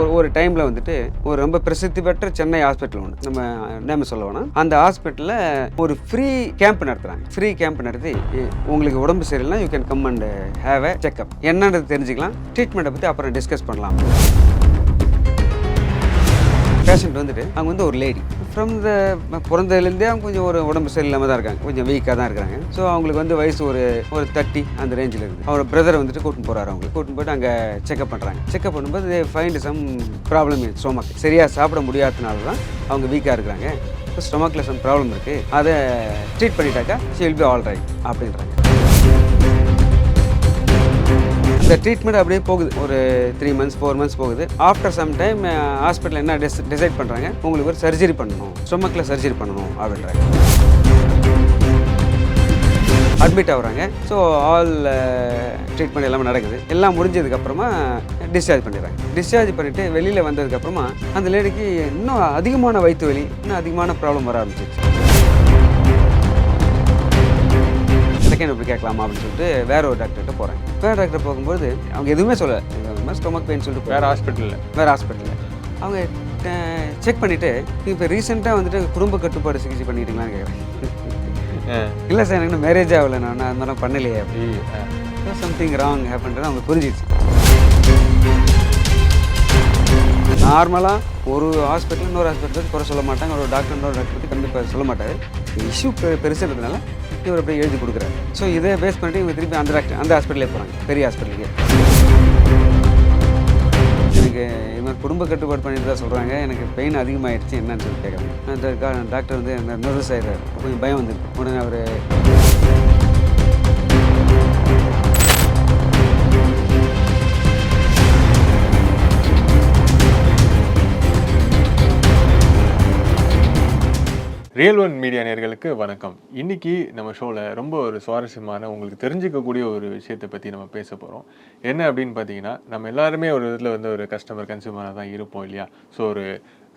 ஒரு ஒரு டைமில் வந்துட்டு ஒரு ரொம்ப பிரசித்தி பெற்ற சென்னை ஹாஸ்பிட்டல் ஒன்று நம்ம நேம சொல்ல அந்த ஹாஸ்பிட்டலில் ஒரு ஃப்ரீ கேம்ப் நடத்துகிறாங்க ஃப்ரீ கேம்ப் நடத்தி உங்களுக்கு உடம்பு சரியில்லைனா you can come and have a checkup என்னன்றது தெரிஞ்சுக்கலாம். ட்ரீட்மெண்ட்டை பற்றி அப்புறம் டிஸ்கஸ் பண்ணலாம். பேஷண்ட் வந்துட்டு அவங்க வந்து ஒரு லேடி ஃப்ரம் த பிறந்ததுலேருந்தே அவங்க கொஞ்சம் ஒரு உடம்பு சரியில்லாமல் தான் இருக்காங்க. கொஞ்சம் வீக்காக தான் இருக்காங்க. ஸோ அவங்களுக்கு வந்து வயசு ஒரு ஒரு தேர்ட்டி அந்த ரேஞ்சில் இருக்குது அவர் பிரதரை வந்துட்டு கூட்டின்னு போகிறாரு அவங்க கூட்டின்னு போயிட்டு அங்கே செக்அப் பண்ணுறாங்க செக்அப் பண்ணும்போது they find some problem in stomach சரியாக சாப்பிட முடியாதனால தான் அவங்க வீக்காக இருக்கிறாங்க. ஸ்டொமக்கில் சம் ப்ராப்ளம் இருக்குது அதை treat பண்ணிட்டாக்கா she will be all right அப்படின்றாங்க. இந்த ட்ரீட்மெண்ட் அப்படியே போகுது. ஒரு த்ரீ மந்த்ஸ் ஃபோர் மந்த்ஸ் போகுது. ஆஃப்டர் சம் டைம் ஹாஸ்பிட்டல் என்ன டிஸ் டிசைட் பண்ணுறாங்க உங்களுக்கு ஒரு சர்ஜரி பண்ணணும். ஸ்டொமக்கில் சர்ஜரி பண்ணணும் அப்படின்றாங்க. அட்மிட் ஆகுறாங்க. ஸோ ஆல் ட்ரீட்மெண்ட் எல்லாமே நடக்குது. எல்லாம் முடிஞ்சதுக்கப்புறமா டிஸ்சார்ஜ் பண்ணிடுறாங்க. டிஸ்சார்ஜ் பண்ணிவிட்டு வெளியில் வந்ததுக்கப்புறமா அந்த லேடிக்கு இன்னும் அதிகமான வயிற்று வலி இன்னும் அதிகமான ப்ராப்ளம் வர ஆரம்பிச்சிச்சு செகண்ட் எப்படி கேட்கலாமா அப்படின்னு சொல்லிட்டு வேற ஒரு டாக்டர்கிட்ட போகிறேன் வேற டாக்டர் போகும்போது அவங்க எதுவுமே சொல்லலை. இந்த மாதிரி ஸ்டொமக் பெயின் சொல்லிட்டு வேற. ஹாஸ்பிட்டலில் வேறு ஹாஸ்பிட்டலில் அவங்க செக் பண்ணிவிட்டு இப்போ ரீசெண்டாக வந்துட்டு குடும்ப கட்டுப்பாடு சிகிச்சை பண்ணிட்டீங்களான்னு கேட்குறேன். இல்லை சார் எனக்கு மேரேஜ் ஆகலை. நான் அது மாதிரிலாம் பண்ணலையே. அப்படி சம்திங் ராங் ஹேப்பன்றது அவங்க புரிஞ்சிடுச்சு. நார்மலாக ஒரு ஹாஸ்பிட்டல் இன்னொரு ஹாஸ்பிட்டல் குறை சொல்ல மாட்டாங்க. ஒரு டாக்டர் இன்னொரு டாக்டர் பற்றி கண்டிப்பாக சொல்ல மாட்டார். இஷ்யூ பெ பெருசுன்றதுனால இவர் அப்படியே எழுதி கொடுக்குறாரு ஸோ இதை பேஸ் பண்ணிட்டு இவங்க திருப்பி அந்த டாக்டர் அந்த ஹாஸ்பிட்டலே போகிறாங்க பெரிய ஹாஸ்பிட்டலுக்கு எனக்கு இது மாதிரி குடும்ப கட்டுப்பாடு பண்ணிட்டு தான் சொல்கிறாங்க எனக்கு பெயின் அதிகமாகிடுச்சு என்னன்னு சொல்லி கேட்குறாங்க அந்த டாக்டர் வந்து நர்வஸ் ஆகிடுறாரு கொஞ்சம் பயம் வந்துருக்கு. உடனே அவர் ரியல் ஒன் மீடியா நேர்களுக்கு வணக்கம். இன்றைக்கி நம்ம ஷோவில் ரொம்ப ஒரு சுவாரஸ்யமான உங்களுக்கு தெரிஞ்சுக்கக்கூடிய ஒரு விஷயத்தை பற்றி நம்ம பேச போகிறோம் என்ன அப்படின்னு பார்த்தீங்கன்னா நம்ம எல்லாருமே ஒரு இதில் வந்து ஒரு கஸ்டமர் கன்சியூமராக தான் இருப்போம் இல்லையா? ஸோ ஒரு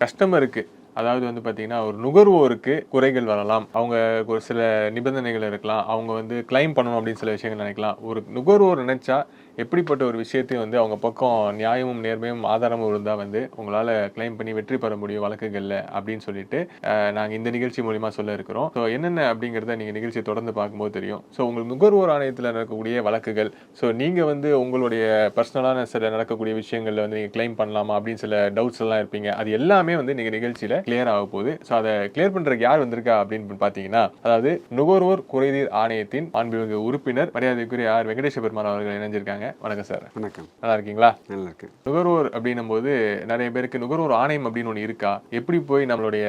கஸ்டமருக்கு அதாவது வந்து பார்த்தீங்கன்னா ஒரு நுகர்வோருக்கு குறைகள் வரலாம். அவங்க ஒரு சில நிபந்தனைகள் இருக்கலாம். அவங்க வந்து கிளைம் பண்ணணும் அப்படின்னு சில விஷயங்கள் நினைக்கலாம். ஒரு நுகர்வோர் நினச்சா எப்படிப்பட்ட ஒரு விஷயத்தையும் வந்து அவங்க பக்கம் நியாயமும் நேர்மையும் ஆதாரமும் இருந்தால் வந்து உங்களால் கிளைம் பண்ணி வெற்றி பெற முடியும் வழக்குகளில் அப்படின்னு சொல்லிட்டு நாங்கள் இந்த நிகழ்ச்சி மூலிமா சொல்ல இருக்கிறோம். ஸோ என்னென்ன அப்படிங்கிறத நீங்கள் நிகழ்ச்சியை தொடர்ந்து பார்க்கும்போது தெரியும். ஸோ உங்கள் நுகர்வோர் ஆணையத்தில் நடக்கக்கூடிய வழக்குகள். ஸோ நீங்கள் வந்து உங்களுடைய பர்சனலான சில நடக்கக்கூடிய விஷயங்களில் வந்து நீங்கள் கிளைம் பண்ணலாமா அப்படின்னு சில டவுட்ஸ் எல்லாம் இருப்பீங்க. அது எல்லாமே வந்து நீங்கள் நிகழ்ச்சியில் கிளியர் ஆக போகுது. ஸோ அதை கிளியர் பண்ணுறதுக்கு யார் வந்திருக்கா அப்படின்னு பார்த்தீங்கன்னா அதாவது நுகர்வோர் குறைதீர் ஆணையத்தின் மாண்புமிகு உறுப்பினர் மரியாதைக்குரிய ஆர். வெங்கடேஷ பெருமாள் அவர்கள் இணைஞ்சிருக்காங்க. வணக்கம் சார். வணக்கம். நல்லா இருக்கீங்களா? நல்லா இருக்கு நுகர்வோர் அப்படின்னும் போது நிறைய பேருக்கு நுகர்வோர் ஆணையம் அப்படின்னு ஒன்று இருக்கா? எப்படி போய் நம்மளுடைய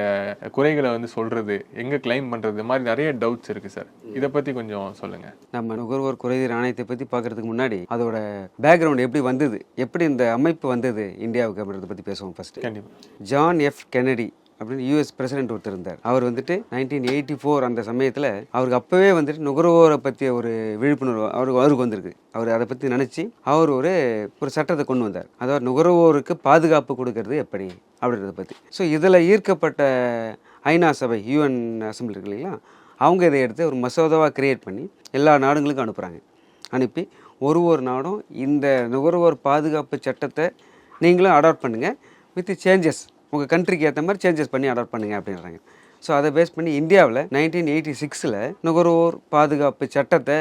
குறைகளை வந்து சொல்றது? எங்க கிளைம் பண்றது? இந்த மாதிரி நிறைய டவுட்ஸ் இருக்கு சார். இதை பத்தி கொஞ்சம் சொல்லுங்க. நம்ம நுகர்வோர் குறைதீர் ஆணையத்தை பற்றி பார்க்கறதுக்கு முன்னாடி அதோட பேக்ரவுண்ட் எப்படி வந்தது? எப்படி இந்த அமைப்பு வந்தது? இந்தியாவுக்கு அப்படின்றத பற்றி பேசுவோம் ஃபர்ஸ்ட் கண்டிப்பா. ஜான் எஃப் கெனடி அப்படின்னு யூஎஸ் பிரசிடென்ட் ஒருத்தர் இருந்தார். அவர் வந்துட்டு நைன்டீன் எயிட்டி ஃபோர் அந்த சமயத்தில் அவருக்கு அப்போவே வந்துட்டு நுகர்வோரை பற்றிய ஒரு விழிப்புணர்வு அவருக்கு அவருக்கு வந்திருக்கு. அவர் அதை பற்றி நினச்சி அவர் ஒரு ஒரு சட்டத்தை கொண்டு வந்தார். அதாவது நுகர்வோருக்கு பாதுகாப்பு கொடுக்கறது எப்படி அப்படின்றத பற்றி ஸோ இதில் ஈர்க்கப்பட்ட ஐநா சபை யூஎன் அசம்பிளி இருக்கு இல்லைங்களா? அவங்க இதை எடுத்து ஒரு மசோதாவாக கிரியேட் பண்ணி எல்லா நாடுங்களுக்கும் அனுப்புகிறாங்க அனுப்பி ஒரு ஒரு நாடும் இந்த நுகர்வோர் பாதுகாப்பு சட்டத்தை நீங்களும் அடாப்ட் பண்ணுங்கள் வித் சேஞ்சஸ் உங்கள் கண்ட்ரிக்கு ஏற்ற மாதிரி சேஞ்சஸ் பண்ணி அடாப்ட் பண்ணுங்க அப்படின்றாங்க. ஸோ அதை பேஸ் பண்ணி இந்தியாவில் நைன்டீன் எயிட்டி சிக்ஸில் நுகர்வோர் பாதுகாப்பு சட்டத்தை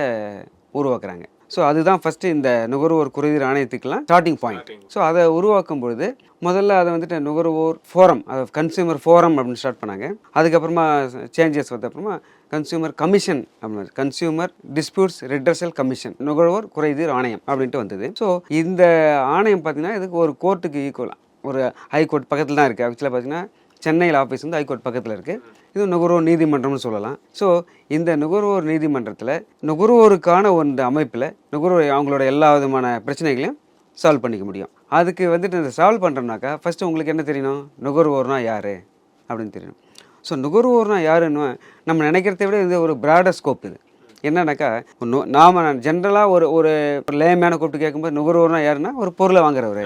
உருவாக்குறாங்க. ஸோ அதுதான் ஃபஸ்ட்டு இந்த நுகர்வோர் குறைதீர் ஆணையத்துக்கெல்லாம் ஸ்டார்டிங் பாயிண்ட் ஸோ அதை உருவாக்கும் பொழுது முதல்ல அதை வந்துட்டு நுகர்வோர் ஃபோரம் அதை கன்சியூமர் ஃபோரம் அப்படின்னு ஸ்டார்ட் பண்ணாங்க. அதுக்கப்புறமா சேஞ்சஸ் வந்த அப்புறமா கன்சியூமர் கமிஷன் அப்படின்னு கன்சியூமர் டிஸ்பியூட்ஸ் ரெட்ரஸல் கமிஷன் நுகர்வோர் குறைதீர் ஆணையம் அப்படின்ட்டு வந்தது. ஸோ இந்த ஆணையம் பார்த்தீங்கன்னா இதுக்கு ஒரு கோர்ட்டுக்கு ஈக்குவலாக ஒரு ஹைகோர்ட் பக்கத்தில் தான் இருக்குது ஆக்சுவலாக பார்த்தீங்கன்னா சென்னையில் ஆஃபீஸ் வந்து ஹைகோர்ட் பக்கத்தில் இருக்குது இது நுகர்வோர் நீதிமன்றம்னு சொல்லலாம். ஸோ இந்த நுகர்வோர் நீதிமன்றத்தில் நுகர்வோருக்கான ஒரு அமைப்பில் நுகர்வோர் அவங்களோட எல்லா விதமான பிரச்சனைகளையும் சால்வ் பண்ணிக்க முடியும். அதுக்கு வந்துட்டு இந்த சால்வ் பண்ணுறோம்னாக்கா ஃபஸ்ட்டு உங்களுக்கு என்ன தெரியணும்? நுகர்வோர்னால் யார்? அப்படின்னு தெரியணும். ஸோ நுகர்வோர்னால் யாருன்னு நம்ம நினைக்கிறத விட இது ஒரு ப்ராடர் ஸ்கோப் இது. என்னன்னாக்கா நாம ஜென்ரலாக ஒரு ஒரு லேமேன கூப்பிட்டு கேட்கும்போது நுகர்வோர்னா யாருன்னா ஒரு பொருளை வாங்குறவர்.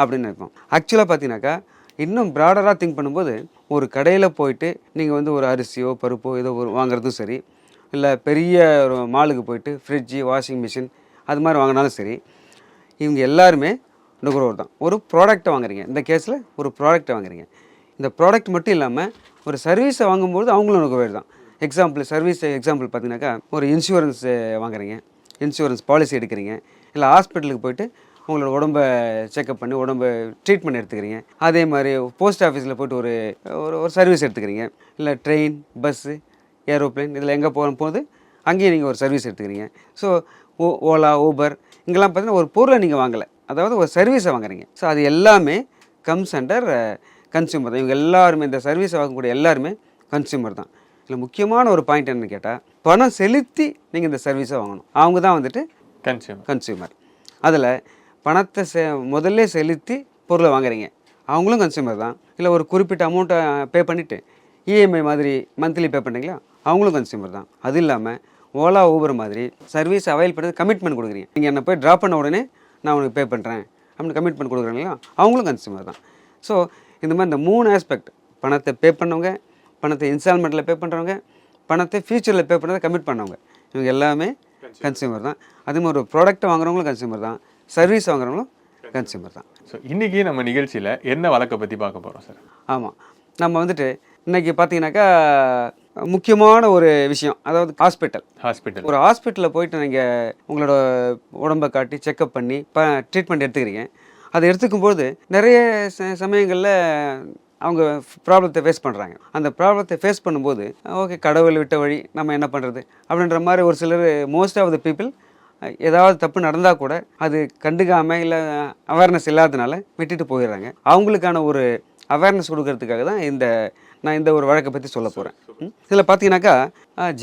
அப்படின்னு இருக்கும் ஆக்சுவலாக பார்த்தீங்கன்னாக்கா இன்னும் ப்ராடராக திங்க் பண்ணும்போது ஒரு கடையில் போயிட்டு நீங்கள் வந்து ஒரு அரிசியோ பருப்போ ஏதோ ஒரு வாங்குறதும் சரி இல்லை பெரிய ஒரு மாலுக்கு போயிட்டு ஃப்ரிட்ஜு வாஷிங் மிஷின் அது மாதிரி வாங்கினாலும் சரி இவங்க எல்லாருமே நுகர்வோர் தான். ஒரு ப்ராடக்டை வாங்குறீங்க. இந்த கேஸில் ஒரு ப்ராடக்ட்டை வாங்குறீங்க. இந்த ப்ராடக்ட் மட்டும் இல்லாமல் ஒரு சர்வீஸை வாங்கும்போது அவங்களும் நுகர்வோர் தான். எக்ஸாம்பிள் சர்வீஸ் எக்ஸாம்பிள் பார்த்தீங்கன்னாக்கா ஒரு இன்சூரன்ஸ் வாங்குறீங்க. இன்சூரன்ஸ் பாலிசி எடுக்கிறீங்க. இல்லை ஹாஸ்பிட்டலுக்கு போயிட்டு உங்களோட உடம்பை செக்அப் பண்ணி உடம்பை ட்ரீட்மெண்ட் எடுத்துக்கிறீங்க. அதே மாதிரி போஸ்ட் ஆஃபீஸில் போயிட்டு ஒரு ஒரு ஒரு சர்வீஸ் எடுத்துக்கிறீங்க. இல்லை ட்ரெயின் பஸ்ஸு ஏரோப்ளேன் இதில் எங்கே போக போது அங்கேயும் நீங்கள் ஒரு சர்வீஸ் எடுத்துக்கிறீங்க. ஸோ ஓ ஓலா ஊபர் இங்கெல்லாம் பார்த்தீங்கன்னா ஒரு பொருளை நீங்கள் வாங்கலை. அதாவது ஒரு சர்வீஸை வாங்குறீங்க. ஸோ அது எல்லாமே கம்ஸ் அண்டர் கன்சியூமர் தான். இவங்க எல்லாருமே இந்த சர்வீஸை வாங்கக்கூடிய எல்லாருமே கன்சியூமர் தான். இதில் முக்கியமான ஒரு பாயிண்ட் என்னன்னு கேட்டால் பணம் செலுத்தி நீங்கள் இந்த சர்வீஸை வாங்கணும். அவங்க தான் வந்துட்டு கன்சியூமர் கன்சியூமர் அதில் பணத்தை செ முதல்ல செலுத்தி பொருளை வாங்குறீங்க. அவங்களும் கன்சியூமர் தான். இல்லை ஒரு குறிப்பிட்ட அமௌண்ட்டை பே பண்ணிவிட்டு இஎம்ஐ மாதிரி மந்த்லி பே பண்ணுறீங்களா அவங்களும் கன்சியூமர் தான். அது இல்லாமல் ஓலா ஊபர் மாதிரி சர்வீஸ் அவைல் பண்ணுறது கமிட்மெண்ட் கொடுக்குறீங்க. நீங்கள் என்னை போய் ட்ராப் பண்ண உடனே நான் உனக்கு பே பண்ணுறேன் அப்படின்னு கமிட்மெண்ட் கொடுக்குறீங்களா அவங்களும் கன்சியூமர் தான். ஸோ இந்த மாதிரி இந்த மூணு ஆஸ்பெக்ட் பணத்தை பே பண்ணவங்க பணத்தை இன்ஸ்டால்மெண்ட்டில் பே பண்ணுறவங்க பணத்தை ஃபியூச்சரில் பே பண்ணுறதை கமிட் பண்ணவங்க. இவங்க எல்லாமே கன்சியூமர் தான். அதே மாதிரி ஒரு ப்ராடக்ட்டை வாங்குறவங்களும் கன்சியூமர் தான். சர்வீஸ் வாங்குறவங்களும் கன்சியூமர் தான். ஸோ இன்னைக்கு நம்ம நிகழ்ச்சியில் என்ன வழக்கை பற்றி பார்க்க போகிறோம் சார் ஆமாம் நம்ம வந்துட்டு இன்னைக்கு பார்த்தீங்கன்னாக்கா முக்கியமான ஒரு விஷயம். அதாவது ஹாஸ்பிட்டல் ஹாஸ்பிட்டல் ஒரு ஹாஸ்பிட்டலில் போயிட்டு நீங்கள் உங்களோட உடம்பை காட்டி செக்கப் பண்ணி ப ட்ரீட்மெண்ட் எடுத்துக்கிறீங்க. அதை எடுத்துக்கும்போது நிறைய ச சமயங்களில் அவங்க ப்ராப்ளத்தை ஃபேஸ் பண்ணுறாங்க அந்த ப்ராப்ளத்தை ஃபேஸ் பண்ணும்போது ஓகே கடவுள் விட்ட வழி நம்ம என்ன பண்ணுறது அப்படின்ற மாதிரி ஒரு சிலர் மோஸ்ட் ஆஃப் த பீப்புள் ஏதாவது தப்பு நடந்தால் கூட அது கண்டுக்காமல் இல்லை அவேர்னஸ் இல்லாததுனால விட்டுட்டு போயிடுறாங்க. அவங்களுக்கான ஒரு அவேர்னஸ் கொடுக்கறதுக்காக தான் இந்த நான் இந்த ஒரு வழக்கை பற்றி சொல்ல போகிறேன் இதில் பார்த்தீங்கன்னாக்கா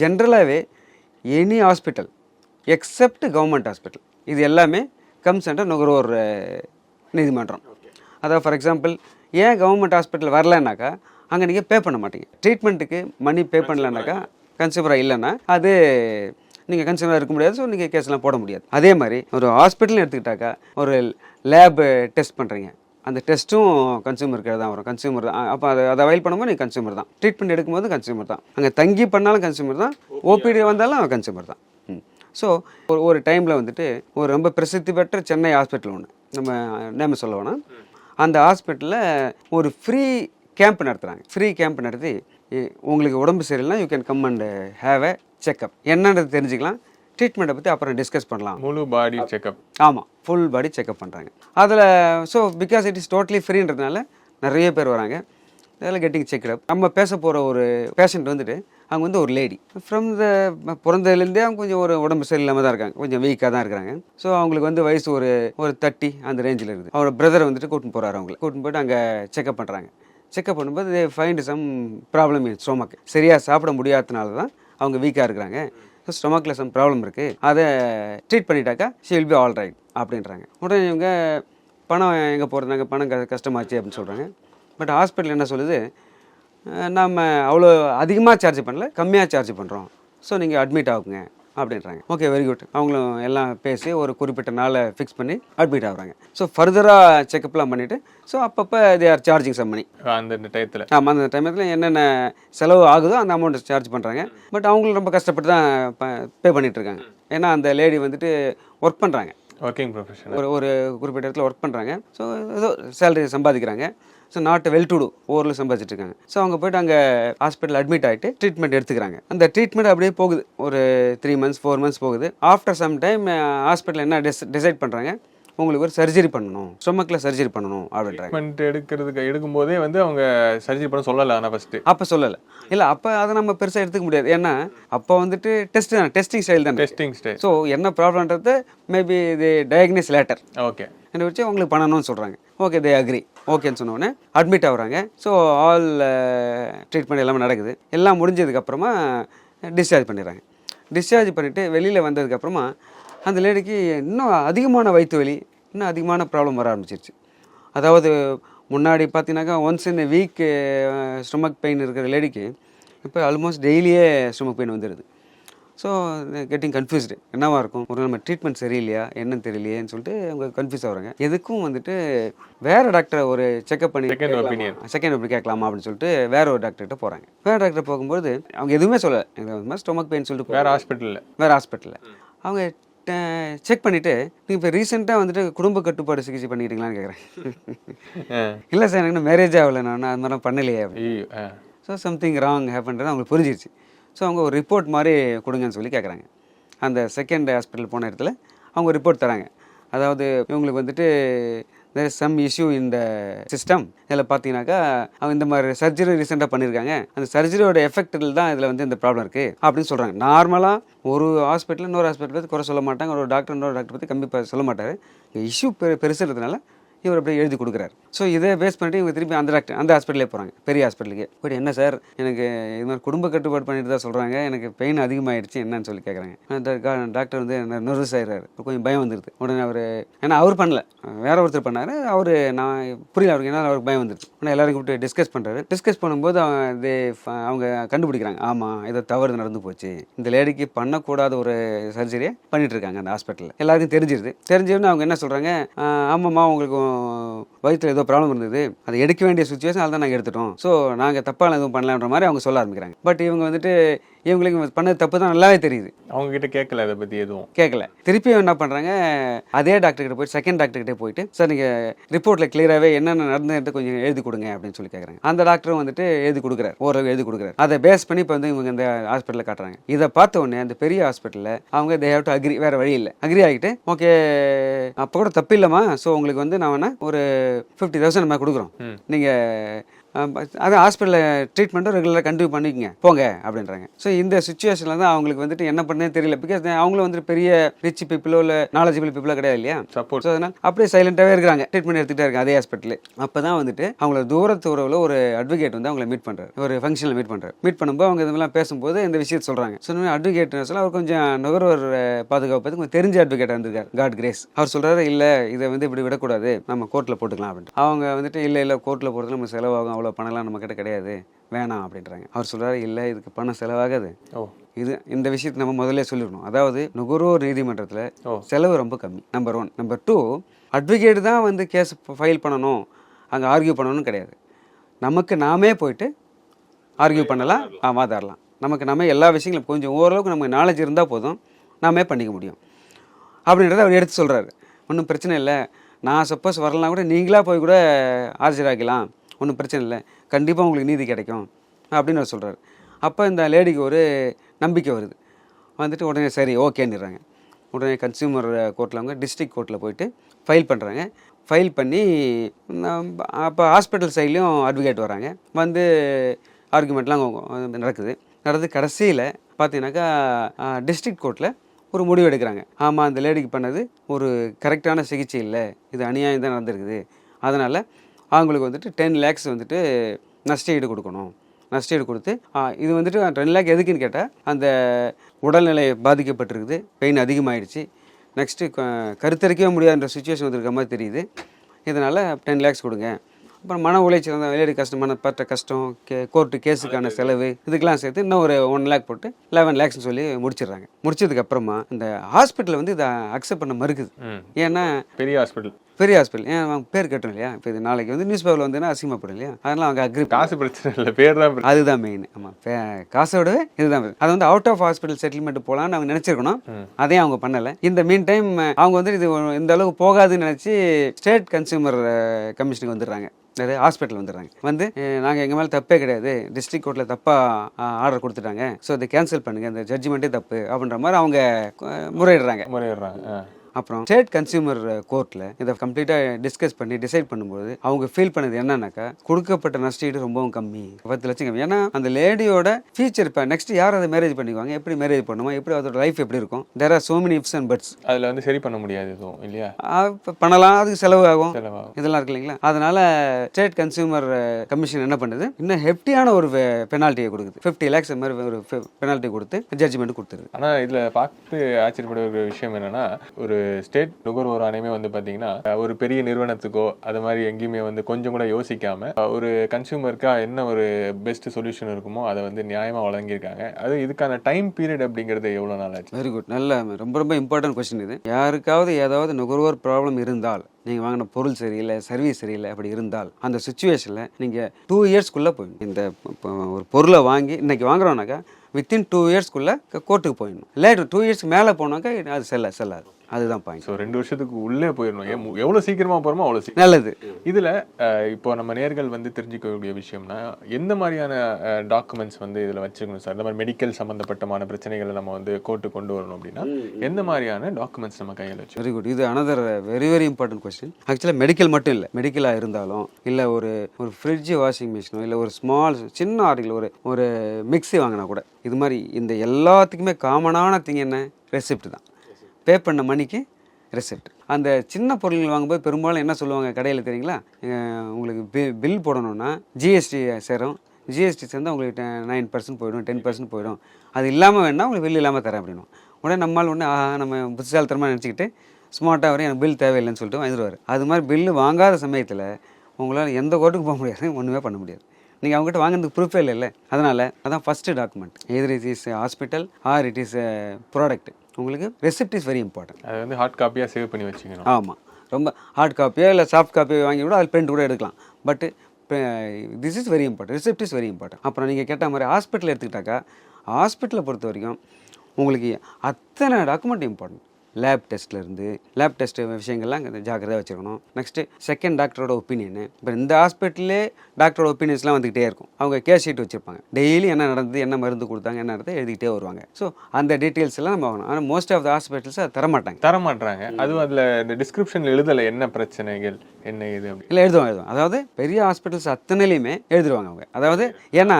ஜென்ரலாகவே any hospital except government hospital இது எல்லாமே கம்ஸ் அண்டர் நுகர்வோர் நீதிமன்றம். அதாவது ஃபார் எக்ஸாம்பிள் ஏன் கவர்மெண்ட் ஹாஸ்பிட்டல் வரலன்னாக்கா அங்கே நீங்கள் பே பண்ண மாட்டீங்க. ட்ரீட்மெண்ட்டுக்கு மணி பே பண்ணலனாக்கா கன்சியூமராக இல்லைன்னா அது நீங்கள் கன்சியூமராக இருக்க முடியாது ஸோ நீங்கள் கேஸ்லாம் போட முடியாது. அதே மாதிரி ஒரு ஹாஸ்பிட்டல்னு எடுத்துக்கிட்டாக்கா ஒரு லேப் டெஸ்ட் பண்ணுறீங்க அந்த டெஸ்ட்டும் கன்சியூமருக்கு தான் வரும். கன்சியூமர் தான். அப்போ அதை அதை அவைல் பண்ணும்போது நீங்கள் கன்சியூமர் தான். ட்ரீட்மெண்ட் எடுக்கும்போது கன்சியூமர் தான். அங்கே தங்கி பண்ணாலும் கன்சியூமர் தான். ஓபிடி வந்தாலும் கன்சியூமர் தான். ஸோ ஒரு ஒரு டைமில் வந்துட்டு ஒரு ரொம்ப பிரசித்தி பெற்ற சென்னை ஹாஸ்பிட்டல் ஒன்று நம்ம நேம சொல்ல வேணாம். அந்த ஹாஸ்பிட்டலில் ஒரு ஃப்ரீ கேம்ப் நடத்துகிறாங்க ஃப்ரீ கேம்ப் நடத்தி உங்களுக்கு உடம்பு சரியில்லைனா you can come and have a checkup என்னன்றது தெரிஞ்சுக்கலாம். ட்ரீட்மெண்ட்டை பற்றி அப்புறம் டிஸ்கஸ் பண்ணலாம். முழு பாடி செக்அப் ஆமாம் ஃபுல் பாடி செக்அப் பண்ணுறாங்க அதில் so because it is totally ஃப்ரீன்றதுனால நிறைய பேர் வராங்க. அதில் கெட்டிங் செக்அப் நம்ம பேச போகிற ஒரு பேஷண்ட் வந்துட்டு அவங்க வந்து ஒரு லேடி ஃப்ரம் த பிறந்ததுலேருந்தே அவங்க கொஞ்சம் ஒரு உடம்பு சரியில்லாமல் தான் இருக்காங்க. கொஞ்சம் வீக்காக தான் இருக்கிறாங்க. ஸோ அவங்களுக்கு வந்து வயசு ஒரு ஒரு தேர்ட்டி அந்த ரேஞ்சில் இருக்குது. அவரோட பிரதர் வந்துட்டு கூட்டின்னு போகிறாரு அவங்களை. கூட்டின்னு போயிட்டு அங்கே செக்அப் பண்ணுறாங்க செக்அப் பண்ணும்போது they find some problem in stomach சரியாக சாப்பிட முடியாதனால தான் அவங்க வீக்காக இருக்கிறாங்க. ஸோ ஸ்டொமக்கில் சம் ப்ராப்ளம் இருக்குது அதை treat பண்ணிட்டாக்கா she will be all right அப்படின்றாங்க. உடனே இவங்க பணம் எங்கே போகிறதாங்க பணம் க கஷ்டமாச்சு அப்படின்னு சொல்கிறாங்க பட் ஹாஸ்பிட்டல் என்ன சொல்லுது? நம்ம அவ்வளோ அதிகமாக சார்ஜ் பண்ணல கம்மியாக சார்ஜ் பண்ணுறோம் ஸோ நீங்கள் அட்மிட் ஆகுங்க. அப்படின்றாங்க. ஓகே வெரி குட் அவங்களும் எல்லாம் பேசி ஒரு குறிப்பிட்ட நாளை ஃபிக்ஸ் பண்ணி அட்மிட் ஆகுறாங்க. ஸோ ஃபர்தராக செக்கப்லாம் பண்ணிவிட்டு ஸோ அப்பப்போ they are charging some money அந்த டயத்தில் ஆமாம் அந்த டைமத்தில் என்னென்ன செலவு ஆகுதோ அந்த அமௌண்ட் சார்ஜ் பண்ணுறாங்க பட் அவங்களும் ரொம்ப கஷ்டப்பட்டு தான் பே பண்ணிட்டு இருக்காங்க. ஏன்னா அந்த லேடி வந்துட்டு ஒர்க் பண்ணுறாங்க ஒர்க்கிங் ப்ரொஃபஷனல் ஒரு ஒரு குறிப்பிட்ட இடத்துல ஒர்க் பண்ணுறாங்க ஸோ ஏதோ சேலரி சம்பாதிக்கிறாங்க. So not well to do ஓரில் சம்பாதிச்சிட்டு இருக்காங்க ஸோ அவங்க போயிட்டு அங்கே ஹாஸ்பிட்டல் அட்மிட் ஆகிட்டு ட்ரீட்மெண்ட் எடுத்துக்கிறாங்க. அந்த ட்ரீட்மெண்ட் அப்படியே போகுது. ஒரு த்ரீ மந்த்ஸ் ஃபோர் மந்த்ஸ் போகுது. ஆஃப்டர் சம் டைம் ஹாஸ்பிட்டல் என்ன டிசைட் பண்ணுறாங்க உங்களுக்கு ஒரு சர்ஜரி பண்ணணும். ஸ்டொமக்கில் சர்ஜரி பண்ணணும் அப்படின்றாங்க. ட்ரீட்மெண்ட் எடுக்கிறதுக்கு எடுக்கும்போதே வந்து அவங்க சர்ஜரி பண்ண சொல்லலை ஆனால் ஃபஸ்ட்டு அப்போ சொல்லலை. இல்லை அப்போ அதை நம்ம பெருசாக எடுத்துக்க முடியாது. ஏன்னா அப்போ வந்துட்டு டெஸ்ட் தான் டெஸ்டிங் ஸ்டைல் தான். டெஸ்டிங் ஸ்டே ஸோ என்ன ப்ராப்ளம்ன்றது மேபி இது டயக்னிஸ் லேட்டர் ஓகே என்னை வச்சு உங்களுக்கு பண்ணணும்னு சொல்கிறாங்க ஓகே தே அக்ரி ஓகேன்னு சொன்னோடனே அட்மிட் ஆகுறாங்க. ஸோ ஆல் ட்ரீட்மெண்ட் எல்லாமே நடக்குது. எல்லாம் முடிஞ்சதுக்கப்புறமா டிஸ்சார்ஜ் பண்ணிடுறாங்க. டிஸ்சார்ஜ் பண்ணிவிட்டு வெளியில் வந்ததுக்கப்புறமா அந்த லேடிக்கு இன்னும் அதிகமான வயிற்று வலி இன்னும் அதிகமான ப்ராப்ளம் வர ஆரம்பிச்சிருச்சு. அதாவது முன்னாடி பார்த்தீங்கன்னாக்கா once in week stomach pain இருக்கிற லேடிக்கு இப்போ ஆல்மோஸ்ட் டெய்லியே ஸ்டொமக் பெயின் வந்துடுது ஸோ கெட்டிங் கன்ஃபியூஸ்டு என்னவா இருக்கும்? ஒரு நம்ம ட்ரீட்மெண்ட் சரியில்லையா? என்னன்னு தெரியலையேன்னு சொல்லிட்டு அவங்க கன்ஃபியூஸ் ஆகுறாங்க. எதுக்கும் வந்துட்டு வேற டாக்டரை ஒரு செக்அப் பண்ணி Second opinion. செகண்ட் ஒப்பி கேட்கலாமா அப்படின்னு சொல்லிட்டு வேற ஒரு டாக்டர்கிட்ட போகிறாங்க வேற டாக்டர் போகும்போது அவங்க எதுவுமே சொல்லலை. எனக்கு ஸ்டொமக் பெயின் சொல்லிட்டு வேற ஹாஸ்பிட்டலில் வேற ஹாஸ்பிட்டலில் அவங்க செக் பண்ணிவிட்டு நீங்கள் இப்போ ரீசெண்டாக வந்துட்டு குடும்ப கட்டுப்பாடு சிகிச்சை பண்ணிக்கிட்டீங்களான்னு கேட்குறேன். இல்லை சார் எனக்கு மேரேஜ் ஆகலை நான் அது மாதிரிலாம் பண்ணலையே. ஸோ சம்திங் ராங் ஹேப்பன்றது அவங்களுக்கு புரிஞ்சிருச்சு. ஸோ அவங்க ஒரு ரிப்போர்ட் மாதிரி கொடுங்கன்னு சொல்லி கேட்குறாங்க அந்த செகண்ட் ஹாஸ்பிட்டல் போன இடத்துல அவங்க ரிப்போர்ட் தராங்க. அதாவது இவங்களுக்கு வந்துட்டு தேர் சம் இஷ்யூ இந்த சிஸ்டம் இதில் பார்த்தீங்கன்னாக்கா அவங்க இந்த மாதிரி சர்ஜரி ரீசெண்டாக பண்ணியிருக்காங்க. அந்த சர்ஜரியோட எஃபெக்டில் தான் இதில் வந்து இந்த ப்ராப்ளம் இருக்குது அப்படின்னு சொல்கிறாங்க நார்மலாக ஒரு ஹாஸ்பிட்டல் இன்னொரு ஹாஸ்பிட்டல் பற்றி குறை சொல்ல மாட்டாங்க. ஒரு டாக்டர் இன்னொரு டாக்டர் பற்றி கம்மி சொல்ல மாட்டார். இஷ்யூ பெரு பெருசுறதுனால இவர் அப்படியே எழுதி கொடுக்குறாரு. ஸோ இதை பேஸ் பண்ணிட்டு இவங்க திருப்பி அந்த டாக்டர் அந்த ஹாஸ்பிட்டலே போகிறாங்க பெரிய ஹாஸ்பிட்டலுக்கு போய் என்ன சார் எனக்கு இது மாதிரி குடும்ப கட்டுப்பாடு பண்ணிட்டு தான் சொல்கிறாங்க எனக்கு பெயின் அதிகமாகிடுச்சு என்னன்னு சொல்லி கேட்குறாங்க டாக்டர் வந்து நர்வஸ் ஆகிறாரு கொஞ்சம் பயம் வந்துடுது உடனே அவர் ஏன்னா அவர் பண்ணல. வேற ஒருத்தர் பண்ணார். அவர் நான் புரியல அவருக்கு என்ன அவருக்கு பயம் வந்துடுது உடனே எல்லாரும் கூப்பிட்டு டிஸ்கஸ் பண்ணுறாரு டிஸ்கஸ் பண்ணும்போது அவங்க அவங்க கண்டுபிடிக்கிறாங்க. ஆமாம் ஏதோ தவறு நடந்து போச்சு. இந்த லேடிக்கு பண்ணக்கூடாத ஒரு சர்ஜரியை பண்ணிட்டு இருக்காங்க அந்த ஹாஸ்பிட்டலில் எல்லாருக்கும் தெரிஞ்சிருது. தெரிஞ்சவொடனே அவங்க என்ன சொல்கிறாங்க ஆமாம்மா உங்களுக்கு வயிற்றில் ஏதோ ப்ராப்ளம் இருந்தது. அதை எடுக்க வேண்டிய சுச்சுவேஷன் அதை தான் நாங்கள் எடுத்துட்டோம். ஸோ நாங்கள் தப்பாக எதுவும் பண்ணலான்ற மாதிரி அவங்க சொல்ல ஆரம்பிக்கிறாங்க. பட் இவங்க வந்துட்டு இவங்களுக்கு இவங்க பண்ணது தப்பு தான் நல்லாவே தெரியுது. அவங்க கிட்ட கேட்கல அதை பத்தி எதுவும். கேட்கல. திருப்பி என்ன பண்ணுறாங்க அதே டாக்டர் கிட்ட போய் செகண்ட் டாக்டர் கிட்ட போயிட்டு சார் நீங்கள் ரிப்போர்ட்டில் கிளியராகவே என்னென்ன நடந்தது கொஞ்சம் எழுதி கொடுங்க அப்படின்னு சொல்லி கேட்குறாங்க அந்த டாக்டரும் வந்துட்டு எழுதி கொடுக்குறாரு ஓரளவு எழுதி கொடுக்குறாரு. அதை பேஸ் பண்ணி இப்போ வந்து இவங்க இந்த ஹாஸ்பிட்டலில் காட்டுறாங்க. இதை பார்த்த உடனே அந்த பெரிய ஹாஸ்பிட்டலில் அவங்க தே ஹேவ் டு அக்ரி வேறு வழி இல்லை. அக்ரி ஆகிட்டு ஓகே அப்போ கூட தப்பு இல்லைம்மா. ஸோ உங்களுக்கு வந்து நான் வேணா ஒரு ஃபிஃப்டி தௌசண்ட் நம்ம கொடுக்குறோம். நீங்கள் அதான் ஹாஸ்பிட்டலில் ட்ரீட்மெண்ட்டும் ரெகுலராக கண்டினியூ பண்ணிக்கங்க. போங்க அப்படின்றாங்க. ஸோ இந்த சுச்சுவேஷனில் தான் அவங்களுக்கு வந்துட்டு என்ன பண்ணே தெரியல. பிகாஸ் அவங்களும் வந்துட்டு பெரிய ரிச் பீப்புளோ இல்லை நாலேஜபிள் பீப்புளோ கிடையாது இல்லையா? சப்போர்ட் ஸோ அதனால் அப்படியே சைலண்டாகவே இருக்கிறாங்க. ட்ரீட்மெண்ட் எடுத்துகிட்டே இருக்காங்க அதே ஹாஸ்பிட்டல் அப்போ தான் வந்துட்டு அவங்கள தூரத்து உறவில் ஒரு அட்வொகேட் வந்து அவங்கள மீட் பண்ணுறாரு ஒரு ஃபங்க்ஷனில் மீட் பண்ணுறாரு மீட் பண்ணும்போது அவங்க இதெல்லாம் பேசும்போது இந்த விஷயத்தை சொல்கிறாங்க சொன்ன அட்வொகேட் சொல்ல அவர் கொஞ்சம் நுகர்வோர் பாதுகாப்பு கொஞ்சம் தெரிஞ்ச அட்வொகேட் வந்திருக்காரு காட் கிரேஸ் அவர் சொல்கிறாரு இல்லை இதை வந்து இப்படி விடக்கூடாது. நம்ம கோர்ட்டில் போட்டுக்கலாம். அப்படின்ட்டு. அவங்க வந்துட்டு இல்லை இல்லை கோர்ட்டில் போடுறதுல நம்ம செலவாகும். அவ்வளோ பணம்லாம் நம்ம கிட்ட கிடையாது. வேணாம் அப்படின்றாங்க. அவர் சொல்கிறாரு இல்லை இதுக்கு பணம் செலவாகாது. ஓ. இது இந்த விஷயத்தை நம்ம முதல்ல சொல்லிடணும். அதாவது நுகர்வோர் நீதிமன்றத்தில். செலவு ரொம்ப கம்மி. Number one number two advocate தான் வந்து கேஸ் ஃபைல் பண்ணணும். அங்கே ஆர்கியூ பண்ணணும்னு கிடையாது. நமக்கு நாமே போயிட்டு ஆர்கியூ பண்ணலாம் வாதாடலாம் நமக்கு நாமே எல்லா விஷயங்களும் கொஞ்சம் ஓரளவுக்கு நமக்கு நாலேஜ் இருந்தால் போதும். நாமே பண்ணிக்க முடியும். அப்படின்றத அவர் எடுத்து சொல்கிறாரு ஒன்றும் பிரச்சனை இல்லை. நான் சப்போஸ் வரலாம் கூட நீங்களாக போய் கூட ஆஜராக்கலாம் ஒன்றும் பிரச்சனை இல்லை. கண்டிப்பாக உங்களுக்கு நீதி கிடைக்கும் அப்படின்னு அவர் சொல்கிறாரு அப்போ இந்த லேடிக்கு ஒரு நம்பிக்கை வருது. வந்துட்டு உடனே சரி ஓகேன்னுறாங்க. உடனே கன்சியூமர் கோர்ட்டில் அவங்க டிஸ்ட்ரிக்ட் கோர்ட்டில் போயிட்டு ஃபைல் பண்ணுறாங்க ஃபைல் பண்ணி அப்போ ஹாஸ்பிட்டல் சைட்லேயும் அட்வொகேட் வராங்க. வந்து ஆர்குமெண்ட்லாம் நடக்குது. நடந்து கடைசியில் பார்த்தீங்கன்னாக்கா டிஸ்ட்ரிக்ட் கோர்ட்டில் ஒரு முடிவு எடுக்கிறாங்க. ஆமாம் அந்த லேடிக்கு பண்ணது ஒரு கரெக்டான சிகிச்சை இல்லை. இது அநியாயம் தான் நடந்திருக்குது. அதனால் அவங்களுக்கு வந்துட்டு டென் லேக்ஸ் வந்துட்டு நஷ்டஈடு கொடுக்கணும். நஷ்டஈடு கொடுத்து இது வந்துட்டு டென் லேக் எதுக்குன்னு கேட்டால் அந்த உடல்நிலை பாதிக்கப்பட்டிருக்குது பெயின் அதிகமாகிடுச்சு நெக்ஸ்ட்டு கருத்தரிக்கவே முடியாதுன்ற சுச்சுவேஷன் வந்திருக்க மாதிரி தெரியுது. இதனால் டென் லேக்ஸ் கொடுங்க. அப்புறம் மன உளைச்சல் அந்த விளையாடி கஷ்டம் மனப்பட்ட கஷ்டம் கே கோர்ட்டு கேஸுக்கான செலவு இதுக்கெல்லாம் சேர்த்து இன்னும் ஒரு ஒன் லேக் போட்டு லெவன் லேக்ஸ்னு சொல்லி முடிச்சிடுறாங்க. முடிச்சதுக்கு அப்புறமா இந்த ஹாஸ்பிட்டல் வந்து இதை அக்செப்ட் பண்ண மறுக்குது. ஏன்னா பெரிய ஹாஸ்பிட்டல் பெரிய ஹாஸ்பிட்டல் ஏன் அவங்க பேர் கட்டணும் இல்லையா? இப்போ இது நாளைக்கு வந்து நியூஸ் பேப்பரில் வந்ததுன்னா அசிங்கப்படும் இல்லையா? அதெல்லாம் அவங்க அக்ரி காசு பிரச்சனை இல்லை பேர் தான். அதுதான் மெயின் ஆமாம் காசோட இதுதான். அது வந்து அவுட் ஆஃப் ஹாஸ்பிட்டல் செட்டில்மெண்ட் போகலான்னு அவங்க நினச்சிருக்கணும். அதையும் அவங்க பண்ணலை. இந்த மீன் டைம் அவங்க வந்து இது இந்த அளவுக்கு போகாதுன்னு நினச்சி ஸ்டேட் கன்சியூமர் கமிஷனுக்கு வந்துடுறாங்க. நிறைய ஹாஸ்பிட்டல் வந்துடுறாங்க. வந்து நாங்கள் எங்கள் மேலே தப்பே கிடையாது. டிஸ்ட்ரிக்ட் கோர்ட்டில் தப்பாக ஆர்டர் கொடுத்துட்டாங்க. ஸோ அதை கேன்சல் பண்ணுங்கள் இந்த ஜட்ஜ்மெண்ட்டே தப்பு. அப்படின்ற மாதிரி அவங்க முறையிடுறாங்க. முறையிடுறாங்க. அப்புறம் ஸ்டேட் கன்சியூமர் கோர்ட்டில் இதை கம்ப்ளீட்டாக டிஸ்கஸ் பண்ணி டிசைட் பண்ணும்போது அவங்க ஃபீல் பண்ணது என்னன்னாக்கா கொடுக்கப்பட்ட நஷ்டீடு ரொம்பவும் கம்மி. பத்து லட்சம் கம்மி. ஏன்னா அந்த லேடியோட ஃபியூச்சர் இப்போ நெக்ஸ்ட் யார் அதை மேரேஜ் பண்ணிக்குவாங்க? எப்படி மேரேஜ் பண்ணுமா? எப்படி அதோட லைஃப் எப்படி இருக்கும்? There are so many ifs and buts அதுல வந்து சரி பண்ண முடியாது எதுவும் இல்லையா? பண்ணலாம். அதுக்கு செலவு ஆகும் செலவாகும். இதெல்லாம் இருக்கு இல்லைங்களா? அதனால ஸ்டேட் கன்சியூமர் கமிஷன் என்ன பண்ணுது? இன்னும் ஹெப்டியான ஒரு பெனால்ட்டியை கொடுக்குது. ஃபிஃப்டி லேக்ஸ் மாதிரி ஒரு பெனால்ட்டி கொடுத்து ஜட்ஜ்மெண்ட் கொடுத்துருது. ஆனா இதுல பார்த்து ஆச்சரியப்பட ஒரு விஷயம் என்னன்னா ஒரு ஸ்டேட் நுகர்வோர் ஆணையமே வந்து பார்த்தீங்கன்னா ஒரு பெரிய நிறுவனத்துக்கோ அது மாதிரி எங்கேயுமே வந்து கொஞ்சம் கூட யோசிக்காம ஒரு கன்சியூமருக்கா என்ன ஒரு பெஸ்ட் சொல்யூஷன் இருக்குமோ அதை வந்து நியாயமாக வழங்கியிருக்காங்க. அது இதுக்கான டைம் பீரியட் அப்படிங்கிறது எவ்வளோ நாள் ஆச்சு? வெரி குட் நல்ல ரொம்ப ரொம்ப இம்பார்ட்டன்ட் கொஸ்டின் இது. யாருக்காவது ஏதாவது நுகர்வோர் ப்ராப்ளம் இருந்தால் நீங்கள் வாங்கின பொருள் சரியில்லை சர்வீஸ் சரியில்லை அப்படி இருந்தால் அந்த சுச்சுவேஷனில் நீங்கள் டூ இயர்ஸ்க்குள்ளே போயிடும் இந்த இப்போ ஒரு பொருளை வாங்கி இன்னைக்கு வாங்குறோன்னாக்கா வித்தின் டூ இயர்ஸ்க்குள்ளே கோர்ட்டுக்கு போயிடணும். லேட் டூ இயர்ஸ்க்கு மேலே போனாக்கா அது செல்ல செல்லாது. அதுதான் பாயிண்ட் ஸோ ரெண்டு வருஷத்துக்கு உள்ளே போயிடணும். எவ்வளோ சீக்கிரமா போகிறோமோ அவ்வளோ சீக்கிரம். நல்லது. இதுல இப்போ நம்ம நேர்கள் வந்து தெரிஞ்சுக்கக்கூடிய விஷயம்னா எந்த மாதிரியான டாக்குமெண்ட்ஸ் வந்து இதுல வச்சுக்கணும் சார்? இந்த மாதிரி மெடிக்கல் சம்பந்தப்பட்டமான பிரச்சனைகளை நம்ம வந்து கோர்ட்டு கொண்டு வரணும் அப்படின்னா எந்த மாதிரியான டாக்குமெண்ட்ஸ் நம்ம கையில் வச்சு? வெரி குட் இது another very very important question ஆக்சுவலாக மெடிக்கல் மட்டும் இல்லை. மெடிக்கலாக இருந்தாலும் இல்லை ஒரு ஒரு ஃப்ரிட்ஜ் வாஷிங் மிஷினோ இல்லை ஒரு ஸ்மால் சின்ன ஆர்டிகல் ஒரு ஒரு மிக்ஸி வாங்கினா கூட இது மாதிரி இந்த எல்லாத்துக்குமே காமனான திங் என்ன? ரெசிப்ட் தான். பே பண்ண மணிக்கு ரெசிப்ட் அந்த சின்ன பொருள்கள் வாங்கும்போது பெரும்பாலும் என்ன சொல்லுவாங்க கடையில் தெரியுங்களா? உங்களுக்கு பி பில் போடணும்னா ஜிஎஸ்டி சேரும். ஜிஎஸ்டி சேர்ந்தால் உங்களுக்கு நைன் பர்சன்ட் போயிடும் டென் பர்சன்ட் போயிடும். அது இல்லாமல் வேணால் உங்களுக்கு பில் இல்லாமல் தரேன் அப்படின்னும். உடனே நம்மால் உடனே ஆஹா நம்ம புத்திசாலித்தனமாக நினச்சிக்கிட்டு ஸ்மார்ட்டாக வரையும் எனக்கு பில் தேவையில்லைன்னு சொல்லிட்டு வாங்கிடுவார். அது மாதிரி பில்லு வாங்காத சமயத்தில் உங்களால் எந்த கோர்ட்டுக்கு போக முடியாது ஒன்றுமே பண்ண முடியாது. நீங்கள் அவங்ககிட்ட வாங்குறதுக்கு ப்ரூஃபே இல்லை அதனால் அதான் ஃபஸ்ட்டு டாக்குமெண்ட் எதிர் it is hospital or it is product உங்களுக்கு ரெசிப்ட் இஸ் வெரி இம்பார்ட்டன்ட் அதை வந்து ஹார்ட் காப்பியா சேவ் பண்ணி வச்சுக்கணும். ஆமாம் ரொம்ப ஹார்ட் காப்பியோ இல்லை சாஃப்ட் காப்பியோ வாங்கி கூட அது பிரிண்ட் கூட எடுக்கலாம். But this is very important receipt is very important அப்புறம் நீங்கள் கேட்ட மாதிரி ஹாஸ்பிட்டல் எடுத்துக்கிட்டாக்கா ஹாஸ்பிட்டலை பொறுத்த வரைக்கும் உங்களுக்கு அத்தனை டாக்குமெண்ட் இம்பார்ட்டன்ட் லேப் டெஸ்ட்லேருந்து லேப் டெஸ்ட் விஷயங்கள்லாம் இங்க ஜாக்கிரதையாக வச்சுக்கணும் நெக்ஸ்ட்டு செகண்ட் டாக்டரோட ஒப்பீனியனு இப்போ இந்த ஹாஸ்பிட்டலே டாக்டரோட ஒப்பீனியன்ஸ்லாம் வந்துக்கிட்டே இருக்கும். அவங்க கேஸ் ஷீட் வச்சுருப்பாங்க. டெய்லி என்ன நடந்தது என்ன மருந்து கொடுத்தாங்க என்ன நடந்தது எழுதிக்கிட்டே வருவாங்க. ஸோ அந்த டீட்டெயில்ஸ் எல்லாம் நம்ம வாங்கணும். ஆனால் மோஸ்ட் ஆஃப் த ஹாஸ்பிட்டல்ஸ் அதை தரமாட்டாங்க. தர மாட்றாங்க அதுவும் அதுல இந்த டிஸ்கிரிப்ஷன்ல எழுதல என்ன பிரச்சனைகள் என்ன இது இல்லை எழுதுவாங்க எழுதுவாங்க. அதாவது பெரிய ஹாஸ்பிட்டல்ஸ் அத்தனையிலையுமே எழுதிருவாங்க அவங்க. அதாவது ஏன்னா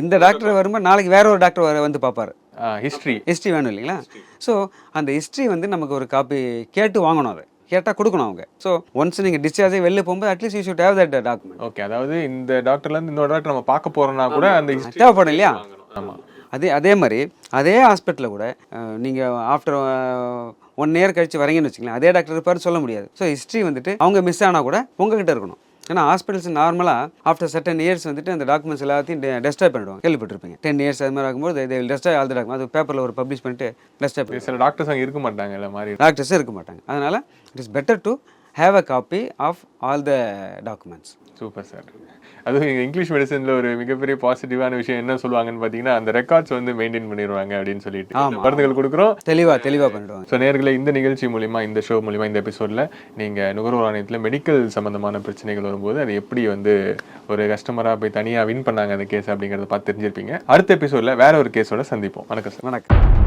இந்த டாக்டர் வரும்போது நாளைக்கு வேற ஒரு டாக்டர் வந்து பார்ப்பாரு. ஹிஸ்ட்ரி ஹிஸ்ட்ரி வேணும் இல்லைங்களா? ஸோ அந்த ஹிஸ்ட்ரி வந்து நமக்கு ஒரு காப்பி கேட்டு வாங்கணும் அதை. கேட்டால் கொடுக்கணும் அவங்க. ஸோ ஒன்ஸ் நீங்கள் டிஸ்சார்ஜ் வெளில போகும்போது atleast you should have that document okay அதாவது இந்த டாக்டர்ல இருந்து இன்னொரு டாக்டர் நம்ம பார்க்க போறோம்னா கூட அந்த ஹிஸ்ட்ரி தேவைப்படும் இல்லையா? ஆமா. அதே அதே மாதிரி அதே ஹாஸ்பிட்டலில் கூட நீங்கள் ஆஃப்டர் ஒன் இயர் கழிச்சு வரீங்கன்னு வச்சுக்கலாம் அதே டாக்டர் இருப்பாரு சொல்ல முடியாது. ஸோ ஹிஸ்ட்ரி வந்துட்டு அவங்க மிஸ் ஆனால் கூட உங்ககிட்ட இருக்கணும். ஏன்னா ஹாஸ்பிட்டல்ஸ் நார்மலாக ஆஃப்டர் சர்டன் இயர்ஸ் வந்துட்டு அந்த டாக்குமெண்ட்ஸ் எல்லாத்தையும் டெஸ்ட்ராய் பண்ணிடுவாங்க. கேள்விப்பட்டிருப்பீங்க. டென் இயர்ஸ் அது மாதிரி ஆகும்போது they will destroy all document அது பேப்பரில் ஒரு பப்ளிஷ் பண்ணிட்டு டெஸ்ட்ராய் பண்ணி சில டாக்டர்ஸ் அங்க இருக்க மாட்டாங்க இல்ல மாதிரி. டாக்டர்ஸே இருக்க மாட்டாங்க. அதனால் it is better to have a copy of all the documents super sir அதுவும் இங்க இங்கிலீஷ் மெடிசன்ல ஒரு மிகப்பெரிய பாசிட்டிவான விஷயம் என்ன சொல்லுவாங்கன்னு பாத்தீங்கன்னா அந்த ரெக்கார்ட்ஸ் வந்து மெயின்டைன் பண்ணிடுவாங்க அப்படின்னு சொல்லிட்டு. மருந்துகள் கொடுக்குறோம். தெளிவாக தெளிவாக பண்ணிடுவாங்க ஸோ நேர்களை இந்த நிகழ்ச்சி மூலிமா இந்த ஷோ மூலிமா இந்த எபிசோடில் நீங்கள் நுகர்வோர் ஆணையத்தில் மெடிக்கல் சம்மந்தமான பிரச்சனைகள் வரும்போது அது எப்படி வந்து ஒரு கஸ்டமராக போய் தனியாக வின் பண்ணாங்க அந்த கேஸ் அப்படிங்கிறத பார்த்து தெரிஞ்சிருப்பீங்க. அடுத்த எபிசோடில் வேற ஒரு கேஸோட சந்திப்போம். வணக்கம் சார் வணக்கம்.